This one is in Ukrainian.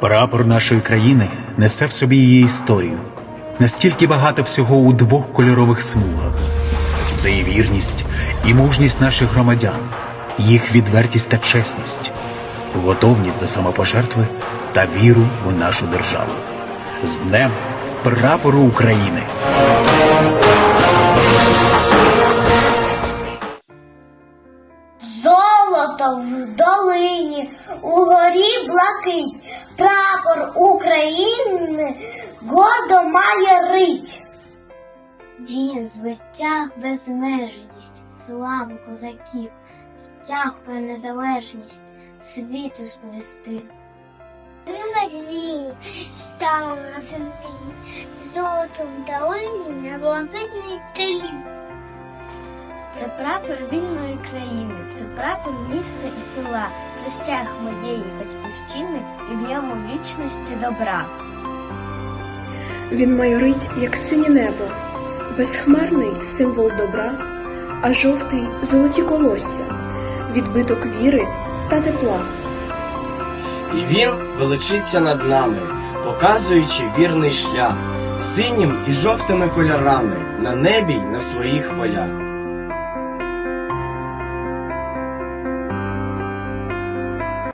Прапор нашої країни несе в собі її історію. Настільки багато всього у двох кольорових смугах. Це і вірність, і мужність наших громадян, їх відвертість та чесність, готовність до самопожертви та віру в нашу державу. З Днем прапору України! Золото в долині, угорі блакить, прапор України гордо має рить. Він звитяг безмежність, славу козаків, стяг про незалежність світу сповістив. Ти надії став на землі, золото в долині на блакитній телі. Це прапор вільної країни, це прапор міста і села, це стяг моєї батьківщини і в ньому вічності добра. Він майорить, як синє небо, безхмарний символ добра, а жовтий золоті колосся, відбиток віри та тепла. І він величиться над нами, показуючи вірний шлях, синім і жовтими кольорами на небі й на своїх полях.